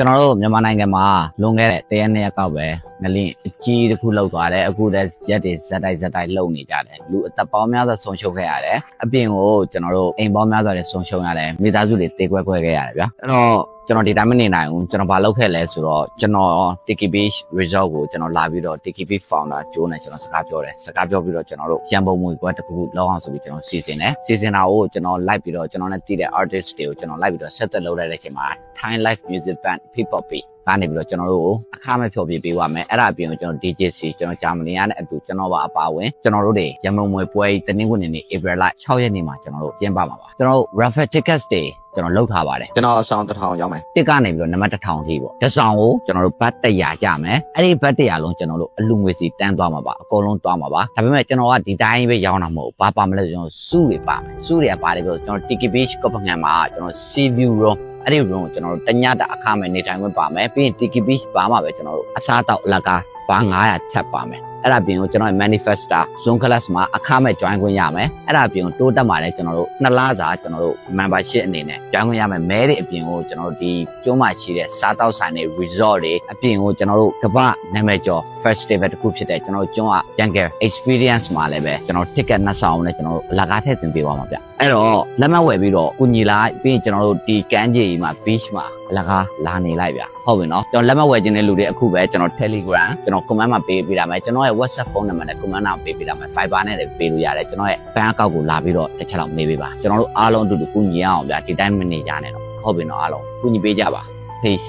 ကျွန်တော်တို့မြန်မာနိုင်ငံမှာလွန်ခဲ့တဲ့တရက်နှစ်ရက်ကောက်ပဲငလင်းအကြီးတစ်ခုလောက်သွားတယ်အခုလည်းရက်တွေဇက်တိုက်ဇက်တိုက်လုံနေကြတယ်လူအသက်ပေါင်းများစွာဆုံးရှုံးခဲ့ရတယ်အပြင်ကိုကျွန်တော်တို့အိမ်ပေါင်းများစွာတွေဆုံးရှုံးရတယ်မိသားစုတွေတေကွဲကွဲခဲ့ရတယ်ဗျာအဲ့တော့ ကျွန်တော်ဒီတိုင်းမနေနိုင်ဘူးကျွန်တော်ဘာလုပ်ခဲ့လဲဆိုတော့ကျွန်တော် Tiki Beach Resort ကိုကျွန်တော်လာပြီးတော့ Tiki Beach Founder ကျိုးနဲ့ကျွန်တော်စကားပြောတယ်စကားပြောပြီးတော့ကျွန်တော်တို့ရန်ပုံငွေကွက်တစ်ခုခုလောက်အောင်ဆိုပြီးကျွန်တော်စီစဉ်တယ်စီစဉ်တာကိုကျွန်တော်လိုက်ပြီးတော့ကျွန်တော်နဲ့တည်တဲ့ artist တွေကိုကျွန်တော်လိုက်ပြီးတော့ဆက်သက်လုပ်လိုက်တဲ့အချိန်မှာ Thai Live Music Band Hip Hop Beat ကနေပြီးတော့ကျွန်တော်တို့ကိုအခမဲ့ဖျော်ပြပေးပါမယ်အဲ့ဒါအပြင်ကိုကျွန်တော် DJC ကျွန်တော်ဂျာမနီကနေအတူကျွန်တော်ပါအပါဝင်ကျွန်တော်တို့တွေရမုံမွေပွဲတနင်္ဂနွေနေ့ April 6ရက်နေ့မှာကျွန်တော်တို့ပြင်ပမှာပါကျွန်တော်တို့ Raffle Tickets တွေကျွန်တော်လုပ်ထားပါတယ်ကျွန်တော်အဆောင်တစ်ထောင်ရောက်မယ်တစ်ကနေပြီးတော့နံပါတ်1000ထိပေါ့တစ်ဆောင်ကိုကျွန်တော်တို့ဘတ်100ရမယ်အဲ့ဒီဘတ်100လုံးကျွန်တော်တို့အလူငွေစီတန်းသွားမှာပါအကုန်လုံးသွားမှာပါဒါပေမဲ့ကျွန်တော်ကဒီတိုင်းပဲရောင်းတာမဟုတ်ဘူးဘာပါမလဲဆိုကျွန်တော်စုတွေပါမယ်စုတွေကပါတယ်ပြီးတော့ကျွန်တော် Tiki Beach ကပငန်မှာကျွန်တော် Sea View Room အဲ့ဒီ room ကိုကျွန်တော်တို့တညတာအခမဲ့နေထိုင်ခွင့်ပါမယ်ပြီးရင် Tiki Beach ဘာမှပဲကျွန်တော်တို့အစားအသောက်အလကားဘာ900ထပ်ပါမယ် အဲ့ဒါပြင်ကိုကျွန်တော်ရဲ့ manifesta zone class မှာအခမဲ့ join ခွင့်ရမယ်အဲ့ဒါပြင်ကိုတိုးတက်မှာလဲကျွန်တော်တို့နှစ်လစာကျွန်တော်တို့ membership အနေနဲ့ join ခွင့်ရမယ်မဲတွေအပြင်ကိုကျွန်တော်တို့ဒီကျွန်းမှာရှိတဲ့စားတောက်ဆိုင်တွေ resort တွေအပြင်ကိုကျွန်တော်တို့ကမ္ဘာနာမည်ကျော် festival တစ်ခုဖြစ်တဲ့ကျွန်တော်တို့ကျွန်းက Younger experience မှာလည်းပဲကျွန်တော် ticket နှစ်ဆောင်နဲ့ကျွန်တော်တို့အလကားထည့်သွင်းပေးပါမှာဗျအဲ့တော့လက်မှတ်ဝယ်ပြီးတော့ကုညီလာပြီးရင်ကျွန်တော်တို့ဒီကမ်းခြေကြီးမှာ beach မှာအလကားလာနေလိုက်ဗျဟုတ်ပြီနော်ကျွန်တော်လက်မှတ်ဝယ်ခြင်းတဲ့လူတွေအခုပဲကျွန်တော် Telegram ကျွန်တော် comment မှာပေးပေးတာမယ်ကျွန်တော်ရဲ့ WhatsApp ဖုန်းနံပါတ်နဲ့ comment မှာပေးပေးတာမယ် Viber နဲ့လည်းပေးလို့ရတယ်ကျွန်တော်ရဲ့ bank account ကိုလာပြီးတော့တစ်ချက်လောက်မေးပေးပါကျွန်တော်တို့အားလုံးအတူတူကုညီရအောင်ဗျဒီတိုင်းမနေကြနဲ့တော့ဟုတ်ပြီနော်အားလုံးကုညီပေးကြပါ peace